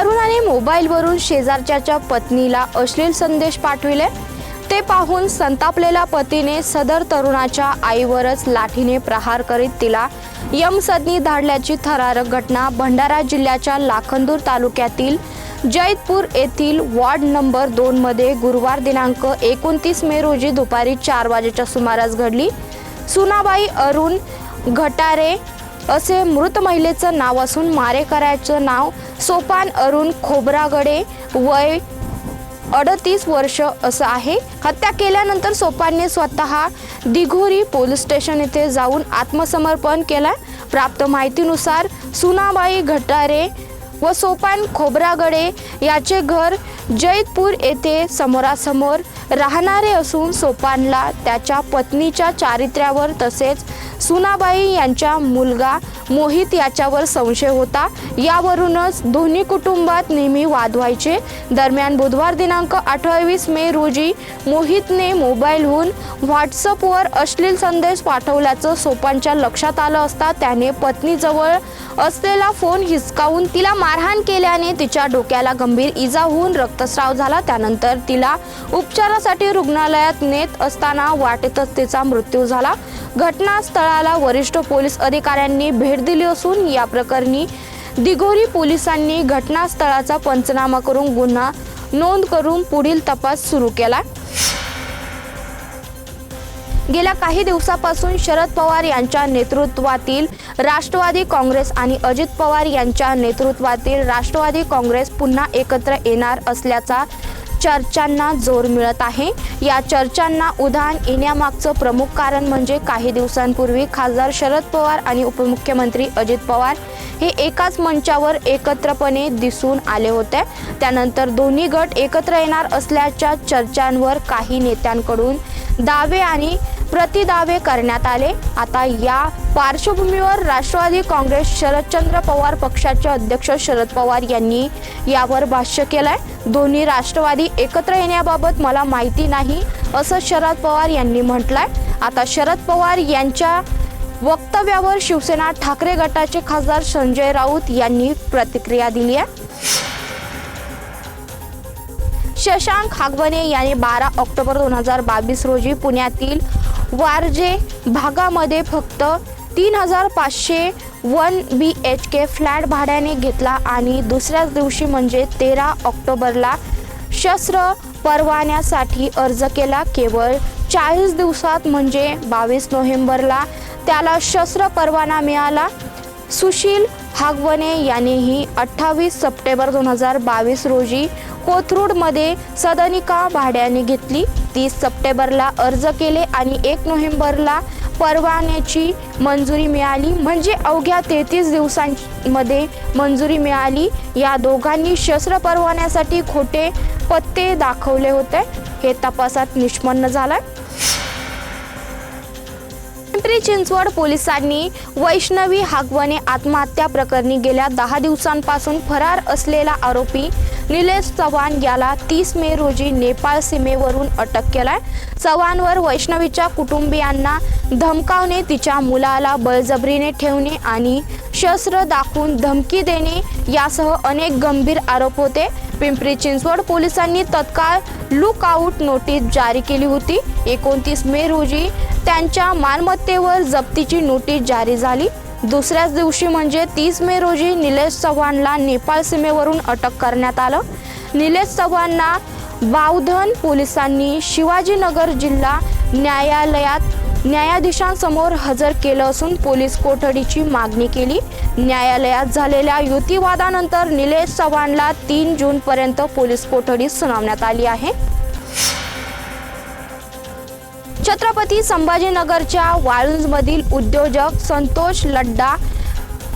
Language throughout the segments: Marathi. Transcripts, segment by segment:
तरुणाने मोबाईलवरून शेजारच्याच्या पत्नीला अश्लील संदेश पाठविले. ते पाहून संतापलेल्या पतीने सदर तरुणाच्या आईवरच लाठीने प्रहार करीत तिला यमसदनी धाडल्याची थरारक घटना भंडारा जिल्ह्याच्या लाखंदूर तालुक्यातील जैतपूर येथील वॉर्ड नंबर दोनमध्ये गुरुवार दिनांक एकोणतीस मे रोजी दुपारी चार वाजेच्या सुमारास घडली. सुनाबाई अरुण घटारे असे मृत महिलेचं नाव असून मारेकऱ्याचं नाव सोपान अरुण खोबरागडे वय अडतीस वर्ष असं आहे. हत्या केल्यानंतर सोपानने स्वतः दिघोरी पोलीस स्टेशन येथे जाऊन आत्मसमर्पण केलं. प्राप्त माहितीनुसार सुनाबाई घटारे व सोपान खोबरागडे याचे घर जैतपूर येथे समोरासमोर राहणारे असून सोपानला त्याच्या पत्नीच्या चारित्र्यावर तसेच सुनाबाई यांच्या मुलगा मोहित याच्यावर संशय होता. यावरूनच दोन्ही कुटुंबात नेहमी वाद व्हायचे. दरम्यान बुधवार दिनांक अठ्ठावीस मे रोजी मोहितने मोबाईलहून व्हॉट्सअपवर अश्लील संदेश पाठवल्याचं सोपानच्या लक्षात आलं असता त्याने पत्नीजवळ असलेला फोन हिसकावून तिला मारहाण केल्याने तिच्या डोक्याला गंभीर इजा होऊन रक्तस्राव झाला. त्यानंतर तिला उपचारासाठी रुग्णालयात नेत असताना वाटेतच तिचा मृत्यू झाला. घटनास्थळाला वरिष्ठ पोलीस अधिकाऱ्यांनी भेट दिली असून या प्रकरणी दिघोरी पोलिसांनी घटनास्थळाचा पंचनामा करून गुन्हा नोंद करून पुढील तपास सुरू केला. गेल्या काही दिवसापासून शरद पवार यांच्या नेतृत्वातील राष्ट्रवादी काँग्रेस आणि अजित पवार यांच्या नेतृत्वातील राष्ट्रवादी काँग्रेस पुन्हा एकत्र येणार असल्याचा चर्चांना जोर मिळत आहे. या चर्चांना उधाण येण्यामागचं प्रमुख कारण म्हणजे काही दिवसांपूर्वी खासदार शरद पवार आणि उपमुख्यमंत्री अजित पवार हे एकाच मंचावर एकत्रपणे दिसून आले होते. त्यानंतर दोन्ही गट एकत्र येणार असल्याच्या चर्चांवर काही नेत्यांकडून दावे आणि प्रतिदावे करण्यात आले. आता या पार्श्वभूमीवर राष्ट्रवादी काँग्रेस शरदचंद्र पवार पक्षाचे अध्यक्ष शरद पवार यांनी यावर भाष्य केलंय. दोन्ही राष्ट्रवादी एकत्र येण्याबाबत मला माहिती नाही असं शरद पवार यांनी म्हटलंय. आता शरद पवार यांच्या वक्तव्यावर शिवसेना ठाकरे गटाचे खासदार संजय राऊत यांनी प्रतिक्रिया दिली आहे. शशांक हागवणे यांनी बारा ऑक्टोबर दोन हजार बावीस रोजी पुण्यातील वारजे भागामध्ये फक्त तीन हजार पाचशे one B H K flat भाड्याने घेतला आणि दुसऱ्याच दिवशी म्हणजे तेरा ऑक्टोबरला शस्त्र परवान्यासाठी अर्ज केला. केवळ चाळीस दिवसात म्हणजे बावीस नोव्हेंबरला त्याला शस्त्र परवाना मिळाला. सुशील हागवणे यांनीही अठ्ठावीस सप्टेंबर दोन हजार बावीस रोजी कोथरूडमध्ये सदनिका भाड्याने घेतली. तीस सप्टेंबरला अर्ज केले आणि एक नोव्हेंबरला परवान्याची मंजुरी मिळाली. म्हणजे अवघ्या तेहतीस दिवसांमध्ये मंजुरी मिळाली. या दोघांनी शस्त्र परवान्यासाठी खोटे पत्ते दाखवले होते. हे तपासात निष्पन्न झालं पिंपरी चिंचवड पोलिसांनी वैष्णवी हागवणे आत्महत्या प्रकरणी गेल्या दहा दिवसांपासून फरार असलेला आरोपी निलेश चव्हाण याला तीस मे रोजी नेपाळ सीमेवरून अटक केलाय. चव्हाणवर वैष्णवीच्या कुटुंबियांना धमकावणे तिच्या मुलाला बळजबरीने ठेवणे आणि शस्त्र दाखवून धमकी देणे यासह अनेक गंभीर आरोप होते. पिंपरी चिंचवड पोलिसांनी तत्काळ लुकआऊट नोटीस जारी केली होती. एकोणतीस मे रोजी त्यांच्या मालमत्तेवर जप्तीची नोटीस जारी झाली. दुसऱ्याच दिवशी म्हणजे तीस मे रोजी निलेश चव्हाणला नेपाळ सीमेवरून अटक करण्यात आलं. निलेश चव्हाणना बावधन पोलिसांनी शिवाजीनगर जिल्हा न्यायालयात न्यायाधीशांसमोर हजर केलं असून पोलीस कोठडीची मागणी केली. न्यायालयात झालेल्या युतीवादानंतर निलेश चव्हाणला तीन जूनपर्यंत पोलीस कोठडी सुनावण्यात आली आहे. छत्रपती संभाजीनगरच्या वाळुंजमधील उद्योजक संतोष लड्डा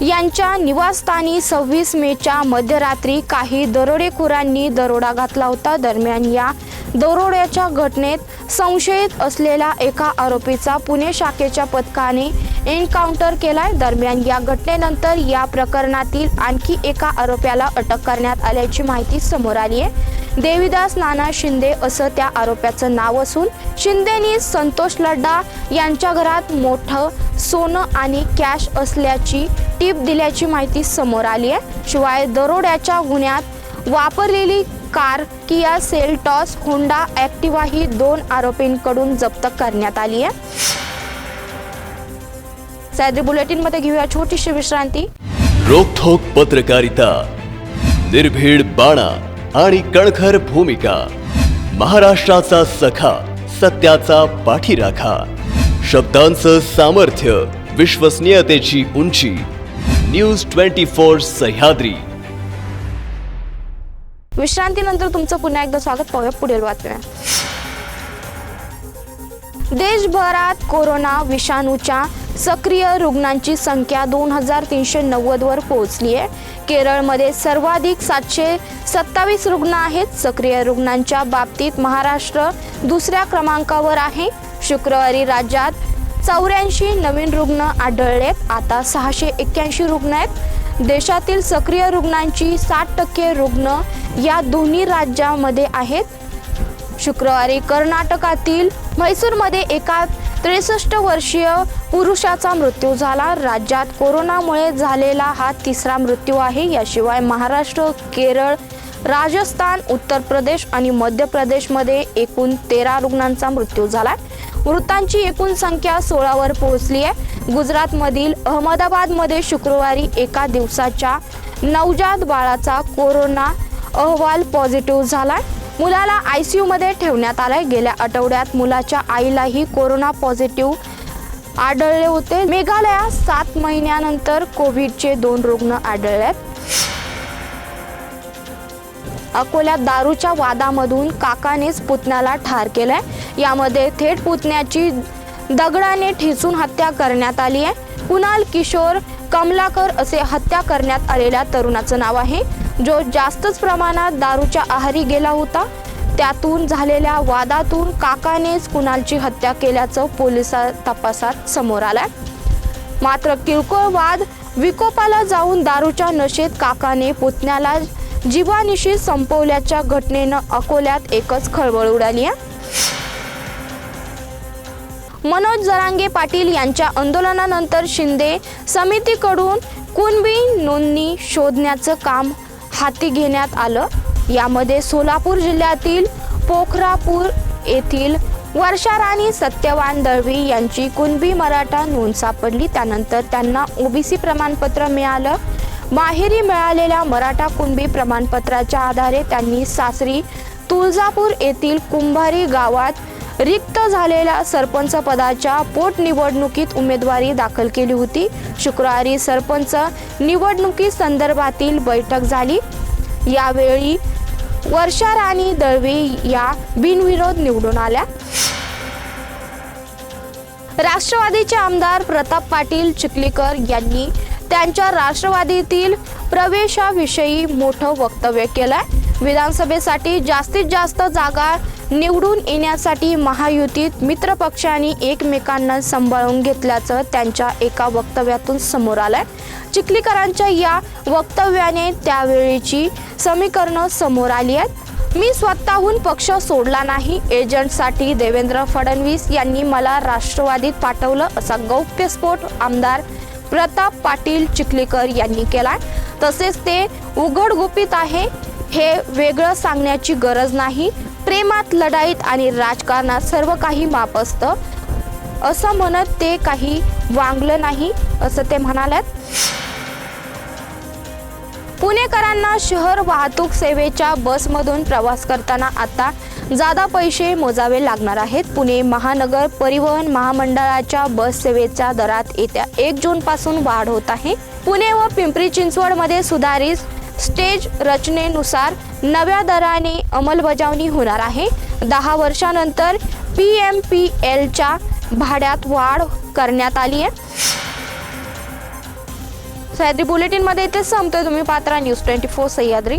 यांच्या निवासस्थानी सव्वीस मेच्या मध्यरात्री काही दरोडेखोरांनी दरोडा घातला होता. दरम्यान या दरोड्याच्या घटनेत संशयित असलेला एका आरोपीचा पुणे शाखेच्या पथकाने एन्काउंटर केलाय. दरम्यान या घटनेनंतर या प्रकरणातील आणखी एका आरोप्याला अटक करण्यात आल्याची माहिती समोर आली आहे. देवीदास नाना शिंदे असं त्या आरोप्याचं नाव असून शिंदेनी संतोष लड्डा यांच्या घरात मोठं सोनं आणि कॅश असल्याची टीप दिल्याची माहिती समोर आली आहे. शिवाय दरोड्याच्या गुन्ह्यात वापरलेली car Kia Seltos Honda Activa ही दोन आरोपींकडून जप्त करण्यात आली आहे. सह्याद्री बुलेटिनमध्ये घेऊया छोटीशी विश्रांती. रोखोक पत्रकारिता निर्भीड बाणा आणि कणखर भूमिका महाराष्ट्राचा सखा सत्याचा पाठीराखा शब्दांचं सामर्थ्य विश्वसनीयतेची उंची न्यूज ट्वेंटी फोर सह्याद्री. विश्रांतीनंतर तुमचं पुन्हा एकदा स्वागत पाहूया पुढील बातम्या. देशभरात कोरोना विषाणूच्या सक्रिय रुग्णांची संख्या दोन हजार तीनशे नव्वदवर पोहोचली आहे. केरळमध्ये सर्वाधिक सातशे सत्तावीस रुग्ण आहेत. सक्रिय रुग्णांच्या बाबतीत महाराष्ट्र दुसऱ्या क्रमांकावर आहे. शुक्रवारी राज्यात चौऱ्याऐंशी नवीन रुग्ण आढळलेत. आता सहाशे एक्क्याऐंशी रुग्ण आहेत. देशातील सक्रिय रुग्णांची साठ टक्के रुग्ण या दोन्ही राज्यामध्ये आहेत. शुक्रवारी कर्नाटकातील म्हैसूरमध्ये एका त्रेसष्ट वर्षीय पुरुषाचा मृत्यू झाला. राज्यात कोरोनामुळे झालेला हा तिसरा मृत्यू आहे. याशिवाय महाराष्ट्र केरळ राजस्थान उत्तर प्रदेश आणि मध्य प्रदेशमध्ये एकूण तेरा रुग्णांचा मृत्यू झाला. मृतांची एकूण संख्या सोळावर पोहोचली आहे. गुजरातमधील अहमदाबादमध्ये शुक्रवारी एका दिवसाच्या नवजात बाळाचा कोरोना अहवाल पॉझिटिव्ह झाला मुलाला आय सी यूमध्ये ठेवण्यात आलाय. गेल्या आठवड्यात मुलाच्या आईलाही कोरोना पॉझिटिव्ह आढळले होते. मेघालयात सात महिन्यानंतर कोविडचे दोन रुग्ण आढळले आहेत. अकोल्यात दारूच्या वादामधून काकानेच पुतण्याला ठार केलंय. यामध्ये थेट पुतण्याची दगडाने ठिसून हत्या करण्यात आली आहे. कुणाल किशोर कमलाकर असे हत्या करण्यात आलेल्या तरुणाचं नाव आहे. जो जास्तच प्रमाणात दारूच्या आहारी गेला होता त्यातून झालेल्या वादातून काकानेच कुणालची हत्या केल्याचं पोलिसा तपासात समोर आलंय. मात्र किरकोळ वाद विकोपाला जाऊन दारूच्या नशेत काकाने पुतण्याला जीवानिशी संपवल्याच्या घटनेनं अकोल्यात एकच खळबळ उडाली आहे मनोज जरांगे पाटील यांच्या आंदोलनानंतर शिंदे समितीकडून कुणबी नोंदणी शोधण्याचं काम हाती घेण्यात आलं. यामध्ये सोलापूर जिल्ह्यातील पोखरापूर येथील वर्षा राणी सत्यवान दळवी यांची कुणबी मराठा नोंद सापडली. त्यानंतर त्यांना ओबीसी प्रमाणपत्र मिळालं. माहेरी मिळालेल्या मराठा कुणबी प्रमाणपत्राच्या आधारे त्यांनी सासरी तुळजापूर येथील कुंभारी गावात रिक्त झालेल्या सरपंच पदाच्या पोटनिवडणुकीत उमेदवारी दाखल केली होती. शुक्रवारी सरपंच निवडणुकी संदर्भातील बैठक झाली. यावेळी वर्षा राणी दळवी या बिनविरोध निवडून आल्या. राष्ट्रवादीचे आमदार प्रताप पाटील चिखलीकर यांनी त्यांच्या राष्ट्रवादीतील प्रवेशाविषयी मोठं वक्तव्य केलंय. विधानसभेसाठी जास्तीत जास्त जागा निवडून येण्यासाठी महायुतीत मित्रपक्षांनी एकमेकांना सांभाळून घेतल्याचं त्यांच्या एका वक्तव्यातून समोर आलंय. चिखलीकरांच्या या वक्तव्याने त्यावेळीची समीकरणं समोर आली आहेत. मी स्वतःहून पक्ष सोडला नाही. एजंटसाठी देवेंद्र फडणवीस यांनी मला राष्ट्रवादीत पाठवलं असा गौप्यस्फोट आमदार प्रताप पाटील चिखलीकर यांनी केलाय. तसेच ते उघड गुपित आहे हे वेगळं सांगण्याची गरज नाही. प्रेमात लढाईत आणि राजकारणात सर्व काही माप असतं. असं म्हणत ते काही वांगलं नाही असं ते म्हणाल्यात. पुणेकरांना शहर वाहतूक सेवेच्या बसमधून प्रवास करताना आता जादा पैसे मोजावे लागणार आहेत. पुणे महानगर परिवहन महामंडळाच्या बस सेवेच्या दरात येत्या एक जून पासून वाढ होत आहे. पुणे व पिंपरी चिंचवडमध्ये सुधारित स्टेज रचनेनुसार नव्या दराने अंमलबजावणी होणार आहे. दहा वर्षानंतर पी एम पी एलच्या भाड्यात वाढ करण्यात आली आहे. सह्याद्री बुलेटिनमध्ये इथेच संपतोय तुम्ही पात्रा न्यूज ट्वेंटी फोर सह्याद्री.